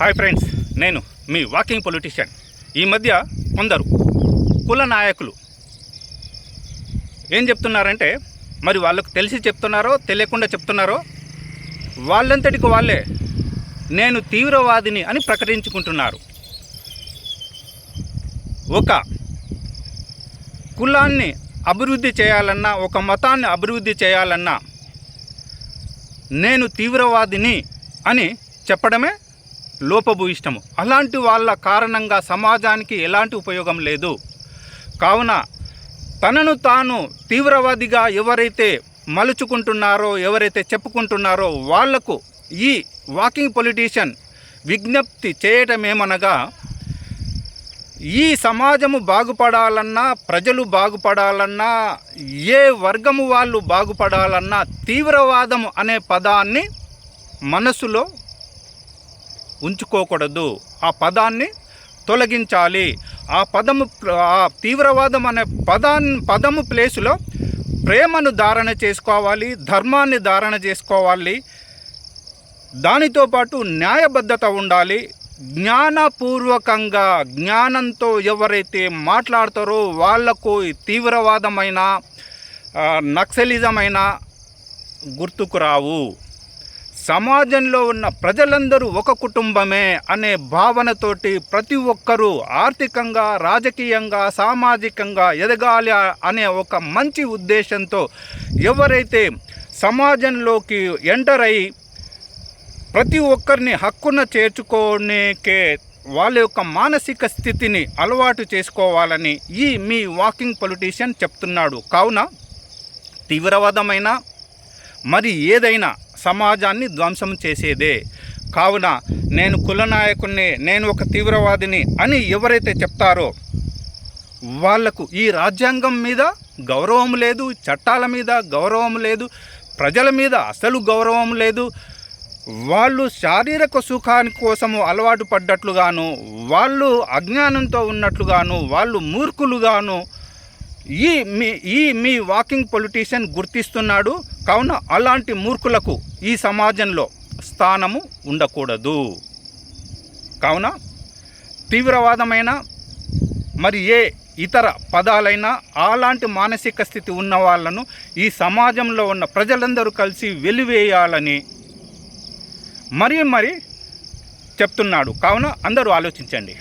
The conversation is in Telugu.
హాయ్ ఫ్రెండ్స్ నేను మీ వాకింగ్ పొలిటీషియన్. ఈ మధ్య కొందరు కుల నాయకులు ఏం చెప్తున్నారంటే మరి వాళ్ళకు తెలిసి చెప్తున్నారో తెలియకుండా చెప్తున్నారో వాళ్ళంతటికి వాళ్ళే నేను తీవ్రవాదిని అని ప్రకటించుకుంటున్నారు. ఒక కులాన్ని అభివృద్ధి చేయాలన్నా ఒక మతాన్ని అభివృద్ధి చేయాలన్నా నేను తీవ్రవాదిని అని చెప్పడమే లోపభూయిష్టము అలాంటి వాళ్ళ కారణంగా సమాజానికి ఎలాంటి ఉపయోగం లేదు. కావున తనను తాను తీవ్రవాదిగా ఎవరైతే మలుచుకుంటున్నారో ఎవరైతే చెప్పుకుంటున్నారో వాళ్ళకు ఈ వాకింగ్ పొలిటీషియన్ విజ్ఞప్తి చేయటమేమనగా ఈ సమాజము బాగుపడాలన్నా ప్రజలు బాగుపడాలన్నా ఏ వర్గము వాళ్ళు బాగుపడాలన్నా తీవ్రవాదము అనే పదాన్ని మనసులో ఉంచుకోకూడదు. ఆ పదాన్ని తొలగించాలి. ఆ పదము ఆ తీవ్రవాదం అనే పదాన్ని పదము ప్లేసులో ప్రేమను ధారణ చేసుకోవాలి ధర్మాన్ని ధారణ చేసుకోవాలి. దానితో పాటు న్యాయబద్ధత ఉండాలి. జ్ఞానపూర్వకంగా జ్ఞానంతో ఎవరైతే మాట్లాడతారో వాళ్ళకు తీవ్రవాదమైన నక్సలిజమైన గుర్తుకు రావు. సమాజంలో ఉన్న ప్రజలందరూ ఒక కుటుంబమే అనే భావనతోటి ప్రతి ఒక్కరూ ఆర్థికంగా రాజకీయంగా సామాజికంగా ఎదగాలి అనే ఒక మంచి ఉద్దేశంతో ఎవరైతే సమాజంలోకి ఎంటర్ అయ్యి ప్రతి ఒక్కరిని హక్కున చేర్చుకోనికే వాళ్ళ యొక్క మానసిక స్థితిని అలవాటు చేసుకోవాలని ఈ మీ వాకింగ్ పొలిటీషియన్ చెప్తున్నాడు. కావున తీవ్రవాదమైన మరి ఏదైనా సమాజాన్ని ధ్వంసం చేసేదే. కావున నేను కుల నేను ఒక తీవ్రవాదిని అని ఎవరైతే చెప్తారో వాళ్ళకు ఈ రాజ్యాంగం మీద గౌరవం లేదు చట్టాల మీద గౌరవం లేదు ప్రజల మీద అసలు గౌరవం లేదు. వాళ్ళు శారీరక సుఖాని కోసము అలవాటు పడ్డట్లుగాను వాళ్ళు అజ్ఞానంతో ఉన్నట్లుగాను వాళ్ళు మూర్ఖులుగాను ఈ మీ ఈ మీ వాకింగ్ పొలిటీషియన్ గుర్తిస్తున్నాడు. కావున అలాంటి మూర్ఖులకు ఈ సమాజంలో స్థానము ఉండకూడదు. కావున తీవ్రవాదమైన మరి ఏ ఇతర పదాలైనా అలాంటి మానసిక స్థితి ఉన్న వాళ్ళను ఈ సమాజంలో ఉన్న ప్రజలందరూ కలిసి వెలివేయాలని మరీ మరి చెప్తున్నాడు. కావున అందరూ ఆలోచించండి.